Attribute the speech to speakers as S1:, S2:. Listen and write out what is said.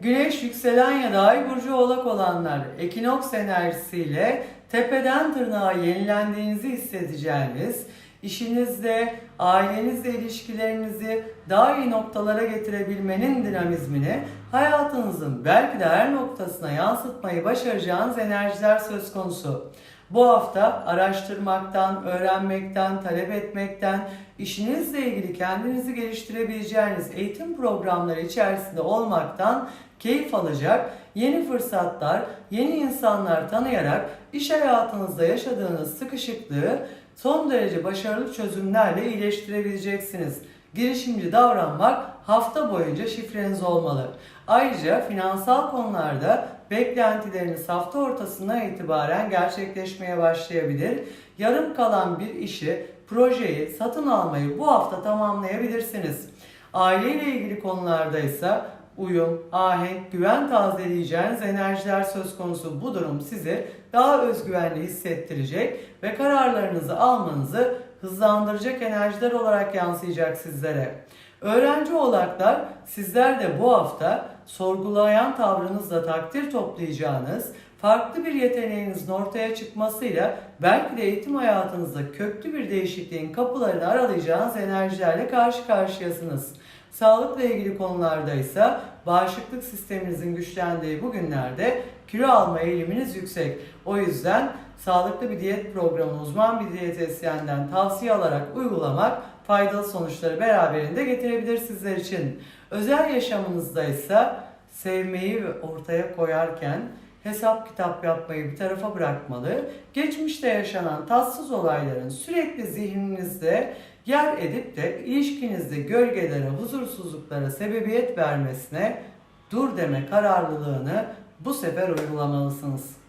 S1: Güneş yükselen ya da ay burcu oğlak olanlar ekinoks enerjisiyle tepeden tırnağa yenilendiğinizi hissedeceğiniz, işinizde, ailenizle ilişkilerinizi daha iyi noktalara getirebilmenin dinamizmini hayatınızın belki de her noktasına yansıtmayı başaracağınız enerjiler söz konusu. Bu hafta araştırmaktan, öğrenmekten, talep etmekten, işinizle ilgili kendinizi geliştirebileceğiniz eğitim programları içerisinde olmaktan keyif alacak, yeni fırsatlar, yeni insanlar tanıyarak iş hayatınızda yaşadığınız sıkışıklığı son derece başarılı çözümlerle iyileştirebileceksiniz. Girişimci davranmak hafta boyunca şifreniz olmalı. Ayrıca finansal konularda beklentileriniz hafta ortasından itibaren gerçekleşmeye başlayabilir. Yarım kalan bir işi, projeyi, satın almayı bu hafta tamamlayabilirsiniz. Aile ile ilgili konularda ise uyum, ahenk, güven tazeleyeceğiniz enerjiler söz konusu. Bu durum sizi daha özgüvenli hissettirecek ve kararlarınızı almanızı hızlandıracak enerjiler olarak yansıyacak sizlere. Öğrenci oğlaklar sizler de bu hafta sorgulayan tavrınızla takdir toplayacağınız, farklı bir yeteneğinizin ortaya çıkmasıyla belki de eğitim hayatınızda köklü bir değişikliğin kapılarını aralayacağınız enerjilerle karşı karşıyasınız. Sağlıkla ilgili konularda ise bağışıklık sisteminizin güçlendiği bu günlerde kilo alma eğiliminiz yüksek. O yüzden sağlıklı bir diyet programı uzman bir diyetisyenden tavsiye alarak uygulamak faydalı sonuçları beraberinde getirebilir sizler için. Özel yaşamınızda ise sevmeyi ortaya koyarken hesap kitap yapmayı bir tarafa bırakmalı. Geçmişte yaşanan tatsız olayların sürekli zihninizde yer edip de ilişkinizde gölgelere, huzursuzluklara sebebiyet vermesine dur deme kararlılığını bu sefer uygulamalısınız.